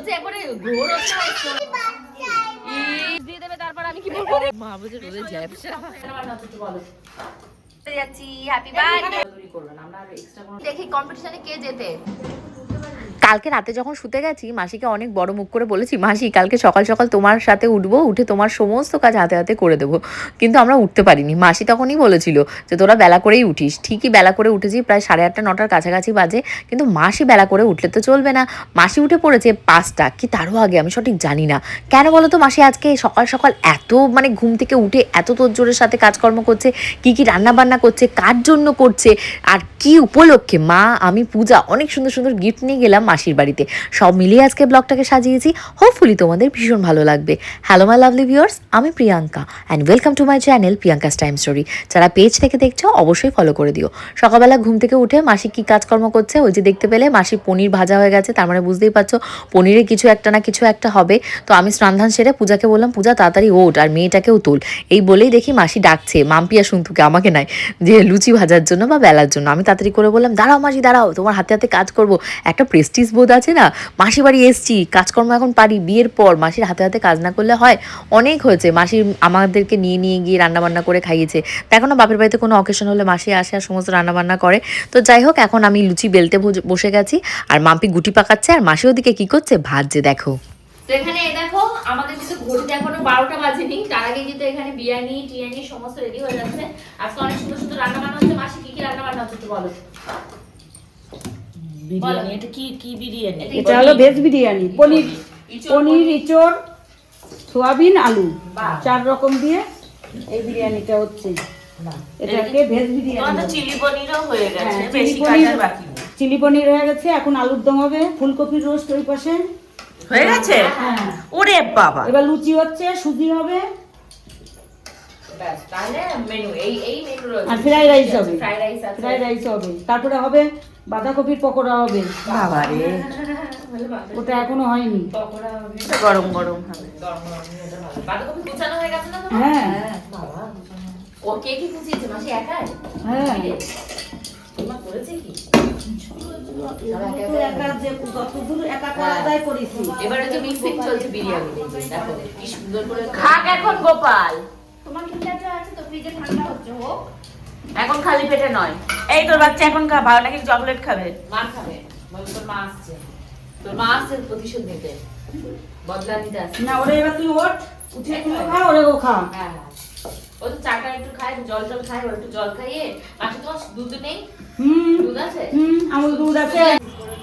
হচ্ছে একবারে ঘোর হচ্ছে দিয়ে দেবে তারপর আমি কি বলব? মা বুঝে রোদে ঝ্যাপসা যাচ্ছি হ্যাপি বার্থডে দেখি কম্পিটিশনে কে জেতে। কালকে রাতে যখন শুতে গেছি, মাসিকে অনেক বড় মুখ করে বলেছি, মাসি, কালকে সকাল সকাল তোমার সাথে উঠবো, উঠে তোমার সমস্ত কাজ হাতে হাতে করে দেবো। কিন্তু আমরা উঠতে পারিনি। মাসি তখনই বলেছিল যে, তোরা বেলা করেই উঠিস। ঠিকই বেলা করে উঠেছি, প্রায় সাড়ে আটটা, নটার কাছাকাছি বাজে। কিন্তু মাসি বেলা করে উঠলে তো চলবে না। মাসি উঠে পড়েছে পাঁচটা। কি তারও আগে? আমি সঠিক জানি না। কেন বলো তো মাসি আজকে সকাল সকাল এত মানে ঘুম থেকে উঠে এত তোর সাথে কাজকর্ম করছে, কি কি রান্না বান্না করছে, কার জন্য করছে, আর কি উপলক্ষে? মা, আমি পূজা, অনেক সুন্দর সুন্দর গিফট নিয়ে গেলাম। মাসির বাড়িতে। সব মিলিয়ে আজকে ব্লগটাকে সাজিয়েছি। হোপফুলি তোমাদের ভীষণ ভালো লাগবে। হ্যালো মাই লাভলি ভিউয়ার্স আমি Priyanka and welcome to my channel Priyanka's time story যারা পেজ থেকে দেখছ, অবশ্যই ফলো করে দিও। সকালবেলা ঘুম থেকে উঠে মাসি কি কাজকর্ম করছে, ওই যে দেখতে পেলে মাসি পনির ভাজা হয়ে গেছে, তার মানে বুঝতেই পারছ, পনিরে কিছু একটা না কিছু একটা হবে। তো আমি স্নান সেরে পূজাকে বললাম, পূজা, তাড়াতাড়ি ওঠ আর মেয়েটাকেও তোল। এই বলেই দেখি মাসি ডাকছে মাম্পিয়া শুনতুকে আমাকে নাই, যে লুচি ভাজার জন্য বা বেলার জন্য। আমি তাড়াতাড়ি করে বললাম, দাঁড়াও মাসি, দাঁড়াও, তোমার হাতে হাতে কাজ করব। একটা প্রেস্টিজ বোধ আছে না? মাসি বাড়ি এসছি, কাজকর্ম এখন পারি, বিয়ের পর মাসির হাতে হাতে কাজ না করলে হয়, অনেক হয়েছে। মাসি আমাদেরকে নিয়ে নিয়ে গিয়ে রান্না বান্না করে খাইয়েছে। তা এখন বাপের বাড়িতে কোনো অকেশন হলে মাসি আসে আর সমস্ত রান্নাবান্না করে। তো যাই হোক, এখন আমি লুচি বেলতে বসে- গেছি। আর মাম্পি গুটি পাকাচ্ছে আর মাসি ওদিকে কি করছে? ভাজছে দেখো। তো এখানে দেখো, আমাদের কিন্তু ঘড়িতে এখনও বারোটা বাজেনি। তার আগে কিন্তু এখানে বিরিয়ানি, টিয়ানি সমস্ত রেডি হয়ে যাচ্ছে। আজকে অনেক সুন্দর সুন্দর রান্না বান্না হচ্ছে। মাসি কি কি রান্না বান্না হচ্ছে বলো। বিরিয়ানি। এটা কি কি বিরিয়ানি? এটা হলো ভেজ বিরিয়ানি। পনির পনির ইঁচড় সোয়াবিন আলু। চার রকম দিয়ে এই বিরিয়ানিটা হচ্ছে। এটাকে ভেজ বিরিয়ানি। চিলি পনিরও হয়ে গেছে হ্যাঁ, বেশি চিলি পনির বাকি চিলি পনির হয়ে গেছে এখন আলুর দম হবে ফুলকপির রোস্ট ওই পাশে। হয়ে গেছে? হ্যাঁ ওরে বাবা। এবার লুচি হচ্ছে সুজি হবে। আর ফ্রাইড রাইস হবে। ফ্রাইড ফ্রাইড রাইস হবে। তারপরে হবে বাঁধাকপির পকোড়া হবে। বাবা রে ওটা এখনও হয়নি। পকোড়া হবে গরম গরম হবে। হয়ে গেছে না তোমার? হ্যাঁ। ও কে কি কুচিয়েছে? মাসি একাই? হ্যাঁ। এবারে মিক্সিং চলছে বিরিয়ানি দেখো কি সুন্দর করে খাক এখন গোপাল। তোমার আছে তো ফ্রিজে ঠান্ডা হচ্ছে হোক এখন খালি পেটে নয়। এই তোর বাচ্চা এখন খা ভালো নাকি চকলেট খাবে? মা খাবে। বল তোর মা আসছে। তোর মা আসছে প্রতিশোধ নিতে। বদলা নিতে আসছে। না ওরে এবার তুই ওঠ। উঠে তুলে খা ওরেও খা। হ্যাঁ ও তো চাটা একটু খায় জল জল খায় ওর একটু জল খাইয়ে পাশে তোমার দুধ নেই? হুম দুধ আছে? হুম আমুল দুধ আছে।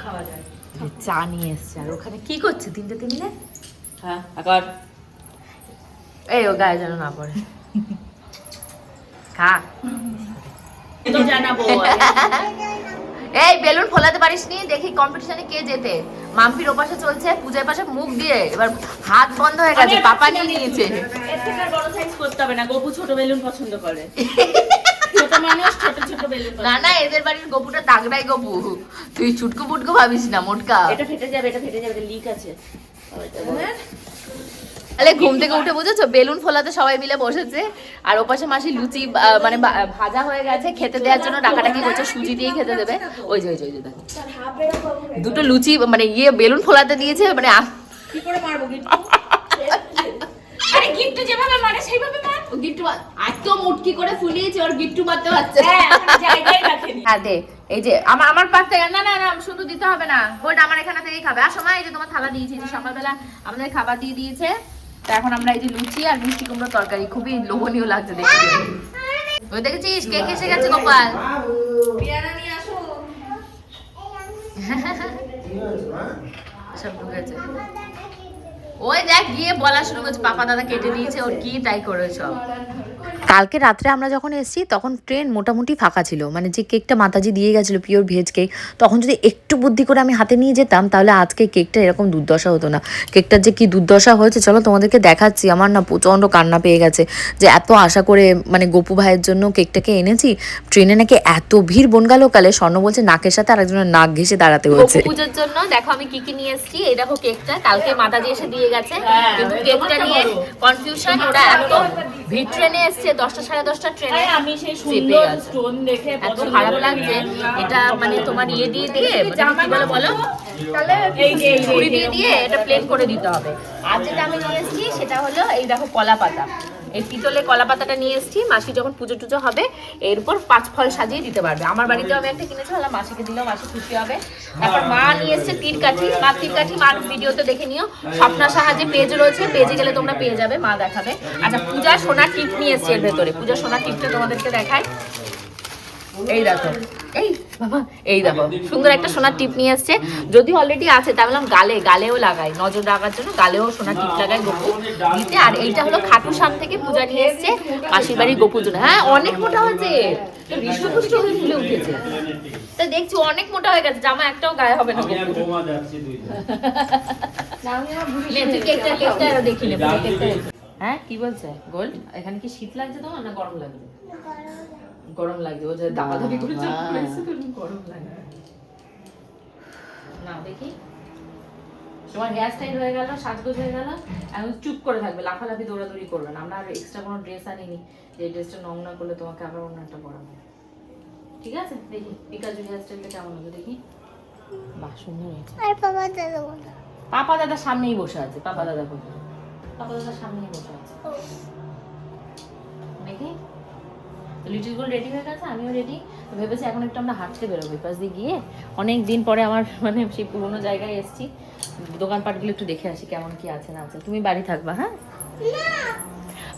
খাওয়া যায়। চা নিয়ে এসছে আর ওখানে কি করছে তিনটে তিনটে? হ্যাঁ এই ও গায়ে যেন না পড়ে। খা। তো জানাব? এই বেলুন ফোলাতে পারিস নি দেখি কম্পিটিশনে কে জেতে। মাম্পির ওপাশে চলছে পূজার পাশে মুখ দিয়ে। এবার হাত বন্ধ হয়ে গেছে পাপা নিয়ে নিয়েছে। এর থেকে আর বড় সাইজ করতে হবে না গপু ছোট বেলুন পছন্দ করে। ছোট মানুষ ছোট ছোট বেলুন না না এদের বাড়ির গপুটা তাগড়াই গপু। তুই চুটকু পুটকু ভাবিস না মোটকা। এটা ফেটে যাবে এটা ফেটে যাবে লিক আছে। তাহলে ঘুম থেকে উঠে বুঝেছ? বেলুন ফোলাতে সবাই মিলে বসেছে। আর ওপাশে মাসি লুচি মানে ভাজা হয়ে গেছে। খেতে দেওয়ার জন্য ডাকাডাকি করছে? সুজি দিয়ে খেতে দেবে। ওই যে ওই যে ওই যে দুটো লুচি মানে ইয়ে বেলুন ফোলাতে দিয়েছে মানে কি করে মারবো? আরে গিফট যেভাবে মারে সেইভাবে মার। ও গিট্টু মা- মুটকি করে ফুলিয়েছে ওর গিট্টু মারতে পারছে। হ্যাঁ দে এই যে আমার আমার পাশ থেকে না না না শুধু দিতে হবে না। আমার এখানে থেকেই খাবে। আর সময় এই যে তোমার থালা দিয়েছি সকালবেলা আমাদের খাবার দিয়ে দিয়েছে। তো এখন আমরা এই যে লুচি আর মিষ্টি কুমড়ো তরকারি খুবই লোভনীয় লাগছে দেখতে। ওই দেখেছিস? কে এসে গেছে গোপাল সব ঢুকেছে। ওই দেখ গিয়ে বলা শুরু করছে পাপা দাদা কেটে দিয়েছে ওর কি তাই করে সব? কালকে রাত্রে আমরা যখন এসেছি তখন ট্রেন মোটামুটি ফাঁকা ছিল। মানে যে কেকটা মাতাজি দিয়ে গেছিল পিওর ভেজ কেক তখন যদি একটু বুদ্ধি করে আমি হাতে নিয়ে যেতাম তাহলে আজকে কেকটা এরকম দুর্দশা হতো না। কেকটার যে কি দুর্দশা হয়েছে চলো তোমাদেরকে দেখাচ্ছি। আমার না প্রচণ্ড কান্না পেয়ে গেছে যে এত আশা করে মানে গোপু ভাইয়ের জন্য কেকটাকে এনেছি। ট্রেনে নাকি এত ভিড় বনগালোকালে স্বর্ণ বলছে নাকের সাথে আর একজনের নাক ঘেসে দাঁড়াতে হয়েছে। পুজোর জন্য দেখো আমি কি কি নিয়ে এসেছি। এই দেখো কেকটা কালকে মাতাজি এসে দিয়ে গেছে হ্যাঁ, কিন্তু কেকটা নিয়ে কনফিউশন ওরা এত ভিড় ট্রেনে এসছে দশটা সাড়ে দশটা ট্রেনে আমি সেই সুন্দর স্টোন দেখে এত খারাপ লাগছে এটা মানে তোমার ইয়ে দিয়ে দিয়ে মানে কি বলে বলো? ছুরি দিয়ে এটা প্লেন করে দিতে হবে। আর যেটা আমি নিয়ে এসেছি সেটা হলো এই দেখো কলা পাতা এই পিতলে কলা পাতাটা নিয়ে এসেছি। মাসি যখন পুজো টুজো হবে, এর উপর পাঁচ ফল সাজিয়ে দিতে পারবে। আমার বাড়িতে আমি একটা কিনেছি তাহলে মাসিকে দিলেও মাসি খুশি হবে। তারপর মা নিয়ে এসছে তীর কাঠি মা তীর কাঠি মার ভিডিওতে দেখে নিও। স্বপ্না সাহায্যে পেজ রয়েছে পেজে গেলে তোমরা পেয়ে যাবে, মা দেখাবে। আচ্ছা পূজা সোনা টিপ নিয়ে এসছি এর ভেতরে। পূজা সোনা টিপটা তোমাদেরকে দেখায় এই দেখো। এই, বাবা, এই দেখো। সুন্দর একটা সোনার টিপ নিয়ে এসছে। যদি অলরেডি আছে তাহলে আমি গালে, গালেও লাগাই। নজর রাখার জন্য গালেও সোনার টিপ লাগাই গোপু দিতে। আর এইটা হলো খাটু শাম থেকে পূজা নিয়ে এসছে মাসির বাড়ি গোপুর জন্য হ্যাঁ অনেক মোটা হয়েছে। হৃষ্টপুষ্ট হয়ে ফুলে উঠেছে। তা দেখছি অনেক মোটা হয়ে গেছে। জামা একটাও গায়ে হবে না হ্যাঁ কি বলছে? গোল্ড? এখানে কি শীত লাগছে তোমার না গরম লাগছে? গরম লাগছে। ও যে দাপাদাপি করে চুপ করেছে তো গরম লাগে না দেখি। তোমার হেয়ার স্টাইল হয়ে গেল সাজগোজ হয়ে গেল এখন চুপ করে থাকবে লাফালাফি দৌড়াদৌড়ি করবে না। আমরা আর এক্সট্রা কোনো ড্রেস আনিনি যে ড্রেসটা নোংরা করলে তোমাকে আবার অন্য একটা পরাবো। ঠিক আছে? দেখি পিকাজু হেয়ার স্টাইলটা কেমন হবে দেখি। বাহ সুন্দর হয়েছে। আর বাবা দাদা বলো। পাপা দাদা সামনেই বসে আছে পাপা দাদা বসে পাপা দাদা সামনেই বসে আছে। দেখি। লিটিল গোল রেডি হয়ে গেছে আমিও রেডি ভেবেছি এখন একটু আমরা হাঁটতে বেরোবো পাশ দিয়ে গিয়ে। অনেক দিন পরে আমার মানে সেই পুরোনো জায়গায় এসেছি। দোকানপাটগুলো একটু দেখে আসি কেমন কি আছে না আছে। তুমি বাড়ি থাকবা হ্যাঁ?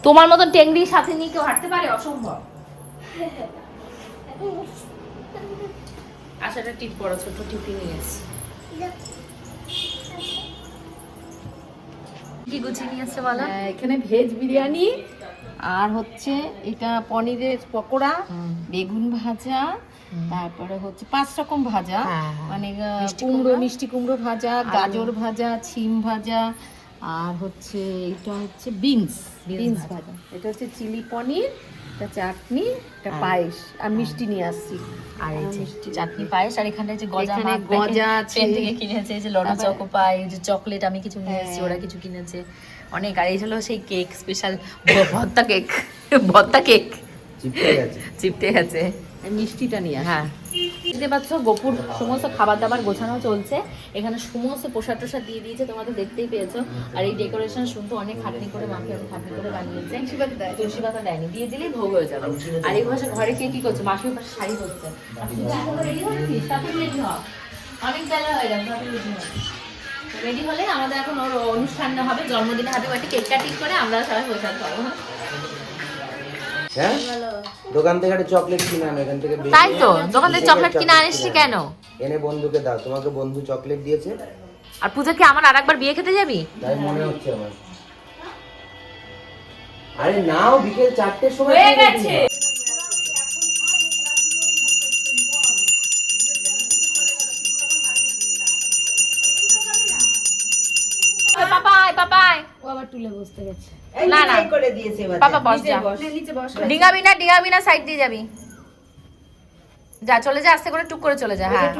তোমার মতন টেংরি সাথে নিয়ে কেউ হাঁটতে পারে? অসম্ভব। আশাটা টিপ বড় ছোট টিপি নিয়ে এসছি। কি গুছিয়ে নিয়ে এসছে বলো? হ্যাঁ, এখানে ভেজ বিরিয়ানি আর হচ্ছে এটা পনিরের পকোড়া বেগুন ভাজা তারপরে হচ্ছে পাঁচ রকম ভাজা হ্যাঁ, হ্যাঁ। মানে কুমড়ো? মিষ্টি কুমড়ো ভাজা গাজর ভাজা ছিম ভাজা আর হচ্ছে এটা হচ্ছে বিনস বিনস ভাজা। এটা হচ্ছে চিলি পনির একটা চাটনি একটা পায়েস আর মিষ্টি নিয়ে আসছি আর এই যে চাটনি পায়েস আর এখানে যে গজা গজা আছে। কিনেছে এই যে লডু চকো পাই যে চকলেট আমি কিছু নিয়ে এসেছি হ্যাঁ। ওরা কিছু কিনেছে অনেক আর এই হলো সেই কেক স্পেশাল ভর্তা কেক ভর্তা কেক। চিপটে গেছে। মিষ্টিটা নিয়ে হ্যাঁ। দেখতে পাচ্ছ গোপুর সমস্ত খাবার দাবার গোছানো চলছে। এখানে সমস্ত প্রসাদ টোসাদ দিয়ে দিয়েছে তোমরা তো দেখতেই পেয়েছ। আর এই ডেকোরেশন শুনতে অনেক খাটনি করে মাকে অনেক খাটনি করে বানিয়েছে। তুলসী পাতা দেয়নি। দিয়ে দিলেই ভোগ হয়ে যাবে। আর এই পাশে ঘরে কে কি করছে? মাসির পাশে শাড়ি করছে অনেক বেলা হয়ে তাতে রেডি হলে আমাদের এখন ওর অনুষ্ঠান হবে জন্মদিনে হাতে বাটি কেক কাটিং করে আমরা সবাই বসে থাকব হ্যাঁ? দোকান থেকে একটা চকলেট কিনে আনো এখান থেকে তাই তো? দোকান থেকে চকলেট কিনে আনিসনি কেন? এনে বন্ধুকে দাও তোমাকে বন্ধু চকলেট দিয়েছে। আর পূজা কি আমার আরেকবার বিয়ে খেতে যাবি? তাই মনে হচ্ছে আমার। আরে নাও বিকেল চারটের সময় হয়ে গেছে। বসতে গেছে। না না। করে দিয়েছে পাপা বস যা। ডিঙাবি না ডিঙাবি না সাইড দিয়ে যাবি। যা চলে যা আস্তে করে টুক করে চলে যা। হ্যাঁ তো।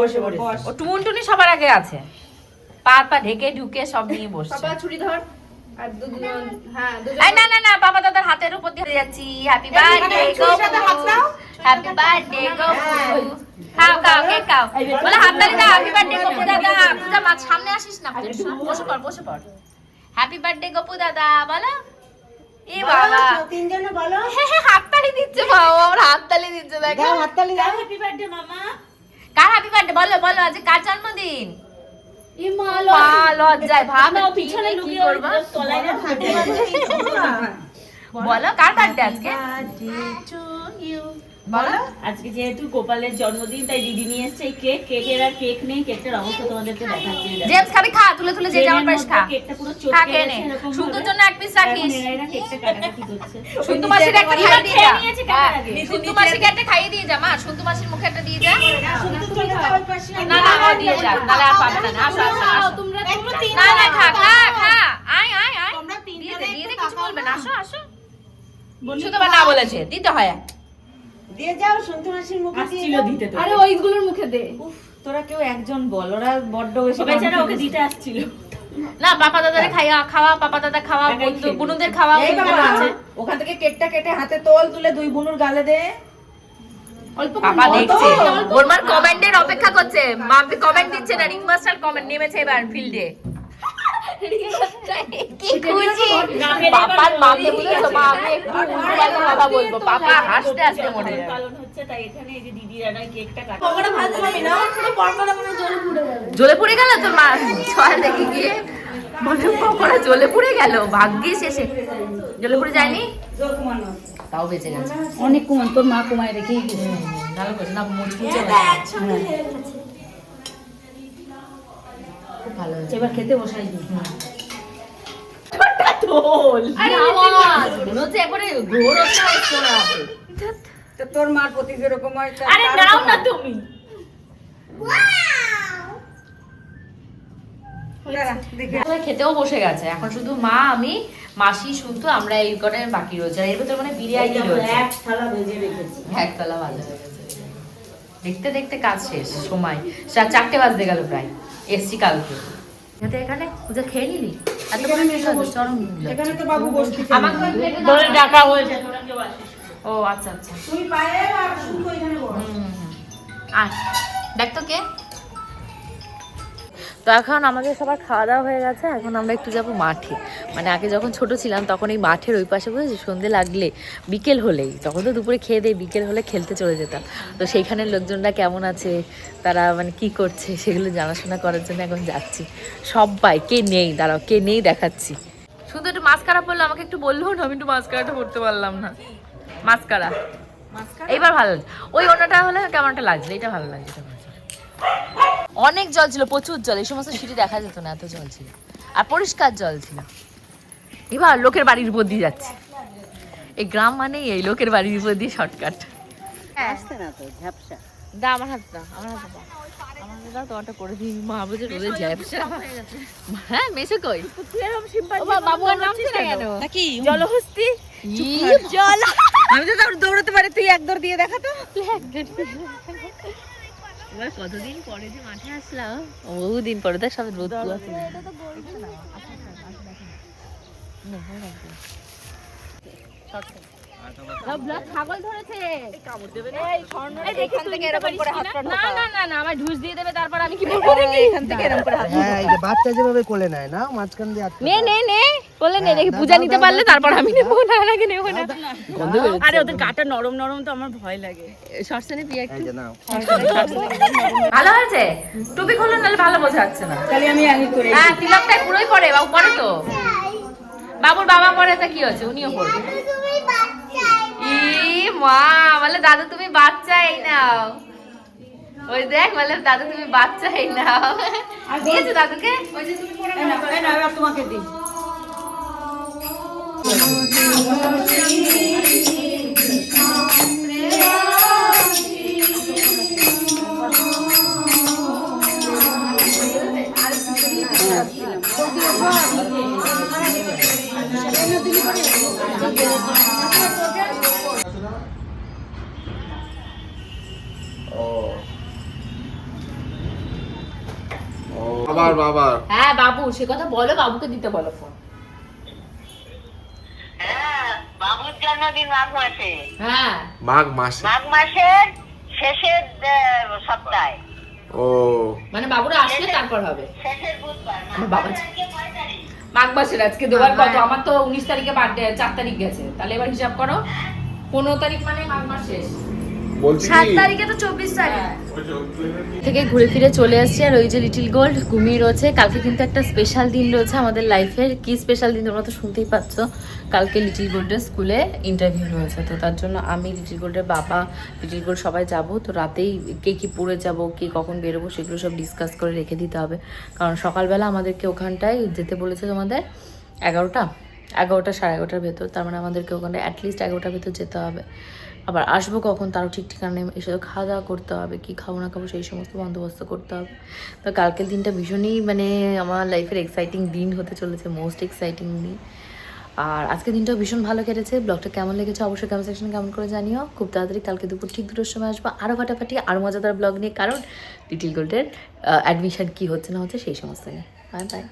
বসে পড়ে ও টুনটুনি সবার আগে আছে। পা পা ঢেকে ঢুকে সব নিয়ে বসছে। ছুরি ধর। হ্যাঁ এই না না না বাবা দাদার হাতের উপর দিয়ে যাচ্ছি। হ্যাপি বার্থডে গো হ্যাপি বার্থডে গো খাও খাও কেক খাও। বলে হাততালি দাও হ্যাপি বার্থডে গপু দাদা। পূজা মা সামনে আসিস না। বসে। পড় বসে পড়। হ্যাপি বার্থডে গপু দাদা বলো। এ বাবা। তিনজনে বলো। হাততালি দিচ্ছে বাবা আমার হাততালি দিচ্ছে দেখো। দাও হাততালি দাও। হ্যাপি বার্থডে মামা? কার হ্যাপি বার্থডে বলো বলো আজ কার জন্মদিন? বলো কার বার্থডে আজকে? বলো আজকে যেহেতু গোপালের জন্মদিন তাই দিদি নিয়ে এসেছে এই কেক কেকের আর কেক নেই কেকটার অবস্থা তোমাদেরকে দেখাচ্ছি। জেমস খাবি খা তুলে তুলে যে পায়েস মধ্যে খা। কেকটা পুরো চটকে গেছে এরকম সুন্দর জন্য এক পিস রাখিস। কেকটা কাটাকাটি করছে। সুন্তু মাসির একটা খাইয়ে দিয়ে যা? সুন্তু মাসিকে একটা খাইয়ে দিয়ে যা মা। সুন্তু মাসির মুখে একটা দিয়ে যা। না না ও দিয়ে যা। নাহলে আর পাবে না। আসো আসো আসো। তোমরা না না খা খা খা। আয় আয় আয়। দিয়ে দে দিয়ে দে কিছু বলবে না। আসো আসো। শুধু না বলেছে। দিতে হয়। দিয়ে যাও মুখে দিয়ে আসছিল দিতে তো আরে ওইগুলোর মুখে দে। তোরা কেউ একজন বল ওরা বড্ড বেশি বেচারা ওকে দিতে আসছিল। না পাপা দাদারে খাইয়া খাওয়া পাপা দাদা খাওয়া বন্ধু বুনুদের খাওয়া এই বাবা আছে। ওখান থেকে কেকটা কেটে হাতে তোল তুলে দুই বুনুর গালে দে। অল্প পাপা দেখছে। ওর মার কমেন্টের অপেক্ষা করছে। মাম্পি কমেন্ট দিচ্ছে না রিং মাস্টার কমেন্ট নেমেছে এবার ফিল্ডে কি খুশি? পাপার মাকে বুঝেছ মা আমি একটু উল্টো কথা বলব। পাপা হাসতে হাসতে মরে যাবে। পালন হচ্ছে তাই এখানে এই যে দিদিরা না? কেকটা কাটে জ্বলে পুড়ে গেল। তোর মা? ছয় দেখে গিয়ে। বলে পকোড়া জ্বলে পুড়ে গেল। ভাগ্যিস শেষে। জলে পুড়ে যায়নি? তাও বেঁচে গেছে। অনেক কুমান তোর মা কুমায় রেখেই ভালো করে না খুব ভালো। হয়েছে এবার খেতে বসাই দিই তোর মার প্রতি যেরকম হয় আরে নাও না তুমি। দাঁড়া, দেখে। সবাই খেতেও বসে গেছে। এখন শুধু মা আমি মাসি শুধু আমরা এই কটা বাকি রয়েছে। এর ভেতর মানে বিরিয়ানি রয়েছে। এক থালা ভেজে রেখেছি। ভাজা হয়ে দেখতে দেখতে কাজ শেষ সময়। চারটে বাজতে গেল প্রায়। এসছি কালকে। যাতে এখানে পূজা খেয়ে নিলি? এত করে চরম এখানে তো বাবু বসতে আমাকে। ধরে ডাকা হয়েছে। ও আচ্ছা আচ্ছা। তুমি পায়ে আর এখানে বস। আয়। দেখ তো কে। তো এখন আমাদের সবার খাওয়া দাওয়া হয়ে গেছে এখন আমরা একটু যাব মাঠে। মানে আগে যখন ছোট ছিলাম তখন এই মাঠের ওই পাশে বুঝেছি সন্ধে লাগলে বিকেল হলেই। তখন তো দুপুরে খেয়ে দিয়ে বিকেল হলে খেলতে চলে যেতাম। তো সেইখানের লোকজনরা কেমন আছে? তারা মানে কি করছে? সেগুলো জানাশোনা করার জন্য এখন যাচ্ছি। সবাই কে নেই? দাঁড়াও কে নেই দেখাচ্ছি। শুধু একটু মাস্কারা পড়ল আমাকে একটু বলল না আমি একটু মাস্কারাটা পড়তে পারলাম না। মাস্কারা। এইবার ভালো লাগছে। ওই ওনাটা হলে কেমন একটা লাগছিল? এটা ভালো লাগছে এটা ভালো লাগছে। অনেক জল ছিল প্রচুর জল এই সমস্ত সিঁড়ি দেখা যেত না এত জল ছিল। আর পরিষ্কার জল ছিল। এবার লোকের বাড়ির উপর দিয়ে যাচ্ছে। এই গ্রাম মানেই এই লোকের বাড়ির উপর দিয়ে শর্টকাট আসতে না তো ঝাপসা। দা আমার হাত দা আমার হাত দা আমার হাতে দাও তোমারটা করে দিই। মা বুঝে রোদে ঝ্যাপসা হ্যাঁ মেসে কই? ও বা- বাবু আর নামছে না কেন? নাকি? জলহস্তি? জল। আমি তো দৌড়াতে পারি তুই এক দৌড় দিয়ে দেখা তো। এবার কতদিন পরে যে মাঠে আসলাম? বহুদিন পরে দেখ সব রোদ পুয়া ছাগল ধরেছে। এখান থেকে এরকম করে হাতটা না না না না আমার ঢুস দিয়ে দেবে তারপর আমি কি বলব এখান থেকে এরকম করে হাত এই যে বাচ্চা যেভাবে কোলে নেয় না? মাঝখান দিয়ে নে নে নে। বলে নে দেখি পূজা নিতে পারলে তারপর আমি নেব না আগে নেব না। আরে ওদের গাটা নরম নরম তো আমার ভয় লাগে। শর্টসে পিয়া যে নাও। ভালো হয়েছে? টুপি খুললে নাহলে ভালো বোঝা যাচ্ছে না। তাহলে আমি আগে করে হ্যাঁ তিলকটা পুরোই পরে বাবু পরে তো। বাবুর বাবা পরে তা কি হচ্ছে উনিও পড়বে ই মা বলে দাদু তুমি বাচ্চা এই নাও। ওই দেখ বলে দাদু তুমি বাচ্চা এই নাও দিয়েছ দাদুকে? এই নাও, এবার তোমাকে দিই। বাবার বাবার। হ্যাঁ বাবু সে কথা বলো বাবুকে দিতে বলো ফোন বাবুর জন্মদিন মাঘ মাসে। হ্যাঁ। মাঘ মাসে? মাঘ মাসের শেষের সপ্তাহে। ও। মানে বাবুরা আসলে তারপর হবে? শেষের বুধবার বাবা মাঘ মাসের আজকে দেওয়ার কত আমার তো উনিশ তারিখে বার্থডে চার তারিখ গেছে। তাহলে এবার হিসাব করো। পনেরো তারিখ মানে মাঘ মাস শেষ। সাত তারিখে তো চব্বিশ তারিখ। থেকে ঘুরে ফিরে চলে আসছি আর ওই যে লিটিল গোল্ড ঘুমিয়ে রয়েছে। কালকে কিন্তু একটা স্পেশাল দিন রয়েছে আমাদের লাইফের কি স্পেশাল দিন তোমরা তো শুনতেই পাচ্ছ? কালকে লিটিল গোল্ডের স্কুলে ইন্টারভিউ রয়েছে। তো তার জন্য আমি লিটিল গোল্ডের বাবা লিটিল গোল্ড সবাই যাব। তো রাতেই কে কি পড়ে যাব কে কখন বেরোবো সেগুলো সব ডিসকাস করে রেখে দিতে হবে। কারণ সকালবেলা আমাদেরকে ওখানটায় যেতে বলেছে তোমাদের এগারোটা। এগারোটা সাড়ে এগারোটার ভেতর, তার মানে আমাদেরকে ওখানে অ্যাটলিস্ট এগারোটার ভেতর যেতে হবে। আবার আসব কখন তারও ঠিক ঠিকানা নেই, এসে খাওয়া দাওয়া করতে হবে, কি খাব না খাব সেই সমস্ত বন্দোবস্ত করতে হবে। তো কালকের দিনটা ভীষণই মানে আমার লাইফের এক্সাইটিং দিন হতে চলেছে মোস্ট এক্সাইটিং দিন। আর আজকের দিনটাও ভীষণ ভালো কেটেছে ব্লগটা কেমন লেগেছে অবশ্যই কমেন্ট সেকশনে কেমন করে জানিও। খুব তাড়াতাড়ি কালকে দুপুর ঠিক দুটোর সময় আসব আরও ফাটাফাটি আরও মজাদার ব্লগ নিয়ে, কারণ লিটিল গোল্ডের অ্যাডমিশন কী হচ্ছে না হচ্ছে সেই সমস্ত নিয়ে। Bye bye